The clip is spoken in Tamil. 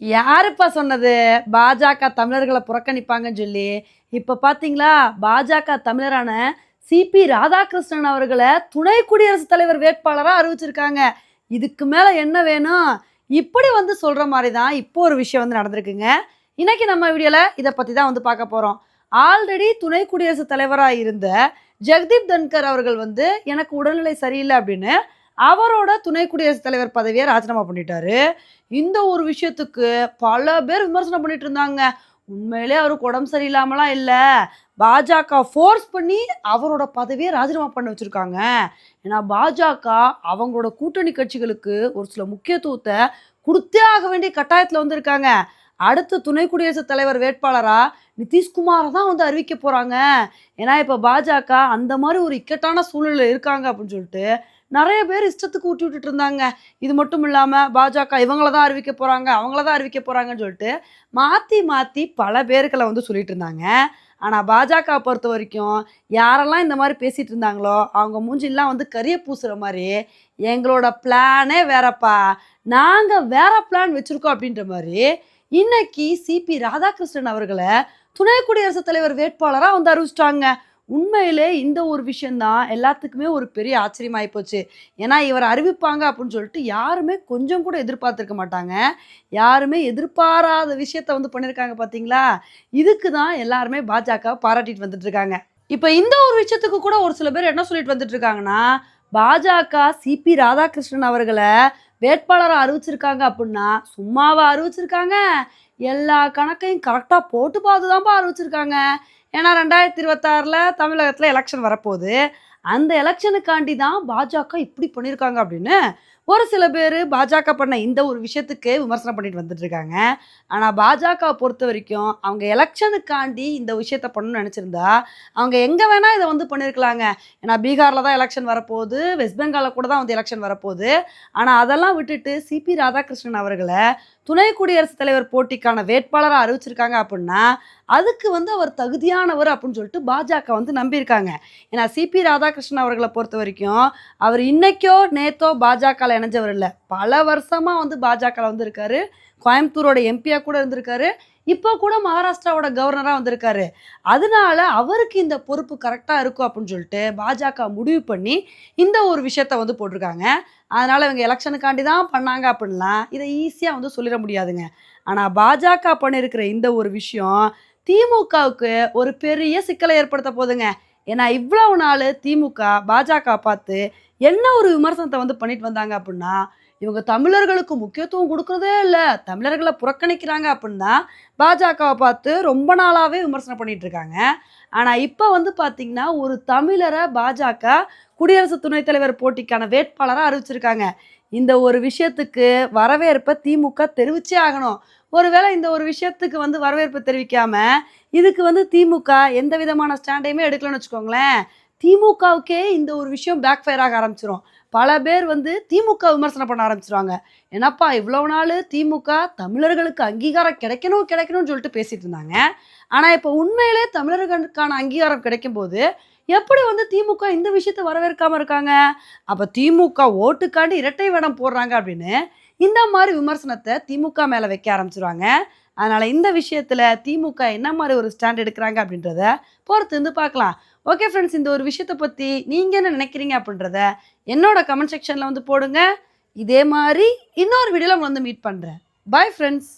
யாருப்பா சொன்னது? பாஜக தமிழர்களை புறக்கணிப்பாங்கன்னு சொல்லி. இப்போ பார்த்தீங்களா பாஜக தமிழரான சிபி ராதாகிருஷ்ணன் அவர்களை துணை குடியரசுத் தலைவர் வேட்பாளராக அறிவிச்சிருக்காங்க. இதுக்கு மேலே என்ன வேணும்? இப்படி வந்து சொல்கிற மாதிரி தான் இப்போ ஒரு விஷயம் வந்து நடந்திருக்குங்க. இன்றைக்கி நம்ம வீடியோவில் இதை பற்றி தான் வந்து பார்க்க போகிறோம் ஆல்ரெடி துணை குடியரசுத் தலைவராக இருந்த ஜெகதீப் தன்கர் அவர்கள் வந்து எனக்கு உடல்நிலை சரியில்லை அப்படின்னு அவரோட துணை குடியரசுத் தலைவர் பதவியை ராஜினாமா பண்ணிட்டாரு. இந்த ஒரு விஷயத்துக்கு பல பேர் விமர்சனம் பண்ணிட்டு இருந்தாங்க. உண்மையிலே அவருக்கு உடம்பு சரியில்லாமலாம் இல்லை. பாஜக ஃபோர்ஸ் பண்ணி அவரோட பதவியை ராஜினாமா பண்ண வச்சுருக்காங்க. ஏன்னா பாஜக அவங்களோட கூட்டணி கட்சிகளுக்கு ஒரு சில முக்கியத்துவத்தை கொடுத்தே ஆக வேண்டிய கட்டாயத்தில் வந்திருக்காங்க. அடுத்த துணை குடியரசுத் தலைவர் வேட்பாளராக நிதிஷ்குமாரை தான் வந்து அறிவிக்க போகிறாங்க ஏன்னா இப்போ பாஜக அந்த மாதிரி ஒரு இக்கட்டான சூழ்நிலை இருக்காங்க அப்படின்னு சொல்லிட்டு நிறைய பேர் இஷ்டத்துக்கு ஊட்டி விட்டுட்டு இருந்தாங்க. இது மட்டும் இல்லாமல் பாஜக இவங்கள தான் அறிவிக்க போகிறாங்க அவங்கள தான் அறிவிக்க போகிறாங்கன்னு சொல்லிட்டு மாற்றி மாற்றி பல பேர்களை வந்து சொல்லிட்டு இருந்தாங்க. ஆனால் பாஜக பொறுத்த வரைக்கும் யாரெல்லாம் இந்த மாதிரி பேசிகிட்டு இருந்தாங்களோ அவங்க மூஞ்சிலாம் வந்து கரிய பூசுகிற மாதிரி எங்களோட பிளானே வேறப்பா. நாங்கள் வேற பிளான் வச்சுருக்கோம் அப்படின்ற மாதிரி இன்னைக்கு சிபி ராதாகிருஷ்ணன் அவர்களை துணை குடியரசுத் தலைவர் வேட்பாளராக வந்து அறிவிச்சிட்டாங்க. உண்மையிலே இந்த ஒரு விஷயந்தான் எல்லாத்துக்குமே ஒரு பெரிய ஆச்சரியமாகி போச்சு. ஏன்னா இவர் அறிவிப்பாங்க அப்படின்னு சொல்லிட்டு யாருமே கொஞ்சம் கூட எதிர்பார்த்துருக்க மாட்டாங்க. யாருமே எதிர்பாராத விஷயத்த வந்து பண்ணியிருக்காங்க பார்த்தீங்களா இதுக்கு தான் எல்லாருமே பாஜக பாராட்டிட்டு வந்துட்டு இருக்காங்க. இப்போ இந்த ஒரு விஷயத்துக்கு கூட ஒரு சில பேர் என்ன சொல்லிட்டு வந்துட்டு இருக்காங்கன்னா பாஜக சிபி ராதாகிருஷ்ணன் அவர்களை வேட்பாளராக அறிவிச்சிருக்காங்க அப்படின்னா சும்மாவா அறிவிச்சிருக்காங்க? எல்லா கணக்கையும் கரெக்டாக போட்டு பார்த்து தான்ப்பா அறிவிச்சிருக்காங்க. ஏன்னா ரெண்டாயிரத்தி இருபத்தாறில் தமிழகத்தில் எலெக்ஷன் வரப்போகுது. அந்த எலெக்ஷனுக்காண்டி தான் பாஜக இப்படி பண்ணியிருக்காங்க அப்படின்னு ஒரு சில பேர் பாஜக பண்ண இந்த ஒரு விஷயத்துக்கு விமர்சனம் பண்ணிட்டு வந்துட்டு இருக்காங்க ஆனால் பாஜக பொறுத்த வரைக்கும் அவங்க எலெக்ஷனுக்காண்டி இந்த விஷயத்த பண்ணணும்னு நினச்சிருந்தா அவங்க எங்கே வேணால் இதை வந்து பண்ணியிருக்கலாங்க ஏன்னா பீகாரில் தான் எலெக்ஷன் வரப்போகுது வெஸ்ட் பெங்காலில் கூட தான் வந்து எலெக்ஷன் வரப்போகுது. ஆனால் அதெல்லாம் விட்டுட்டு சிபி ராதாகிருஷ்ணன் அவர்களை துணை குடியரசுத் தலைவர் போட்டிக்கான வேட்பாளராக அறிவிச்சிருக்காங்க அப்படின்னா அதுக்கு வந்து அவர் தகுதியானவர் அப்படின்னு சொல்லிட்டு பாஜக வந்து நம்பியிருக்காங்க. ஏன்னா சிபி ராதாகிருஷ்ணன் அவர்களை பொறுத்த வரைக்கும் அவர் இன்னைக்கோ நேத்தோ பாஜகவில் இணைஞ்சவர் இல்லை. பல வருஷமாக வந்து பாஜகவில் வந்து இருக்காரு கோயம்புத்தூரோட எம்பியாக கூட இருந்திருக்காரு. இப்போ கூட மகாராஷ்டிராவோட கவர்னராக வந்திருக்காரு. அதனால அவருக்கு இந்த பொறுப்பு கரெக்டாக இருக்கும் அப்படின்னு சொல்லிட்டு பாஜக முடிவு பண்ணி இந்த ஒரு விஷயத்த வந்து போட்டிருக்காங்க. அதனால் இவங்க எலெக்ஷனுக்காண்டி தான் பண்ணாங்க அப்படின்லாம் இதை ஈஸியாக வந்து சொல்லிட முடியாதுங்க. ஆனால் பாஜக பண்ணியிருக்கிற இந்த ஒரு விஷயம் திமுகவுக்கு ஒரு பெரிய சிக்கலை ஏற்படுத்த போகுதுங்க. ஏன்னா இவ்வளவு நாள் திமுக பாஜக பார்த்து என்ன ஒரு விமர்சனத்தை வந்து பண்ணிட்டு வந்தாங்க அப்படின்னா இவங்க தமிழர்களுக்கு முக்கியத்துவம் கொடுக்குறதே இல்லை. தமிழர்களை புறக்கணிக்கிறாங்க அப்படின்னா பாஜகவை பார்த்து ரொம்ப நாளாகவே விமர்சனம் பண்ணிட்டு இருக்காங்க. ஆனால் இப்போ வந்து பார்த்திங்கன்னா ஒரு தமிழரை பாஜக குடியரசு துணைத் தலைவர் போட்டிக்கான வேட்பாளராக அறிவிச்சிருக்காங்க. இந்த ஒரு விஷயத்துக்கு வரவேற்பை திமுக தெரிவிச்சே ஆகணும். ஒருவேளை இந்த ஒரு விஷயத்துக்கு வந்து வரவேற்பு தெரிவிக்காம இதுக்கு வந்து திமுக எந்த விதமான ஸ்டாண்டையுமே எடுக்கலன்னு வச்சுக்கோங்களேன். திமுகவுக்கே இந்த ஒரு விஷயம் பேக் ஃபயர் ஆக ஆரம்பிச்சிடும் பல பேர் வந்து திமுக விமர்சனம் பண்ண ஆரம்பிச்சிருவாங்க. என்னப்பா இவ்வளோ நாள் திமுக தமிழர்களுக்கு அங்கீகாரம் கிடைக்கணும் கிடைக்கணும்னு சொல்லிட்டு பேசிட்டு இருந்தாங்க. ஆனால் இப்போ உண்மையிலே தமிழர்களுக்கான அங்கீகாரம் கிடைக்கும்போது எப்படி வந்து திமுக இந்த விஷயத்த வரவேற்காமல் இருக்காங்க? அப்போ திமுக ஓட்டுக்காண்டி இரட்டை வேடம் போடுறாங்க அப்படின்னு இந்த மாதிரி விமர்சனத்தை திமுக மேலே வைக்க ஆரம்பிச்சிருவாங்க. அதனால் இந்த விஷயத்தில் திமுக என்ன மாதிரி ஒரு ஸ்டாண்ட் எடுக்கிறாங்க அப்படின்றத பொறுத்து இருந்து பார்க்கலாம். ஓகே ஃப்ரெண்ட்ஸ் இந்த ஒரு விஷயத்தை பற்றி நீங்கள் என்ன நினைக்கிறீங்க அப்படின்றத என்னோட கமெண்ட் செக்ஷனில் வந்து போடுங்க. இதே மாதிரி இன்னொரு வீடியோவில் உங்களை வந்து மீட் பண்ணுறேன் பாய் ஃப்ரெண்ட்ஸ்